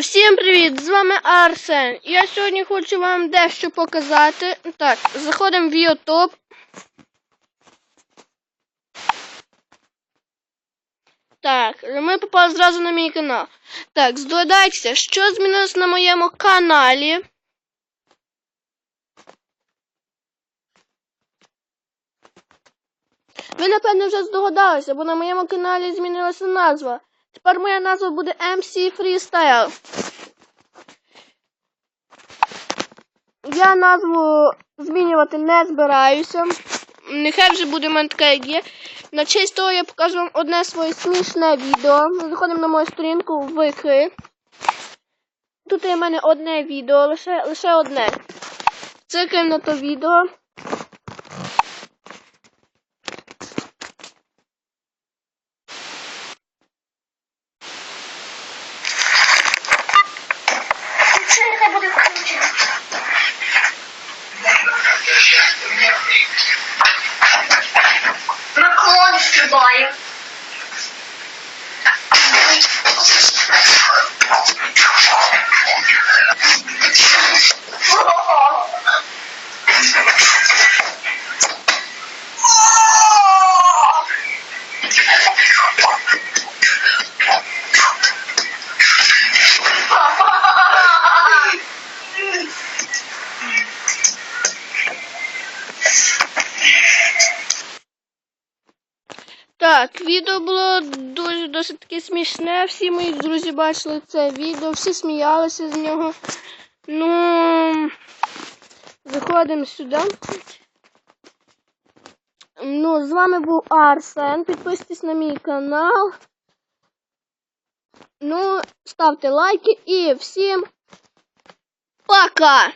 Всім привіт! З вами Арсен. Я сьогодні хочу вам дещо показати. Так, заходимо в YouTube. Так, ми попали зразу на мій канал. Так, здогадайтеся, що змінилось на моєму каналі. Ви, напевно, вже здогадалися, бо на моєму каналі змінилася назва. Тепер моя назва буде MC Freestyle. Я назву змінювати не збираюся. Нехай вже буде в мене така, як. На честь того я покажу вам одне своє смішне відео. Ми заходимо на мою сторінку Вики. Тут є в мене одне відео, лише, лише одне. Цикаємо на то відео. Це нехай буде включено. На Так, відео було дуже досить таки смішне. Всі мої друзі бачили це відео, всі сміялися з нього. Ну, заходимо сюди. Ну, з вами був Арсен. Підписуйтесь на мій канал. Ну, ставте лайки і всім пока!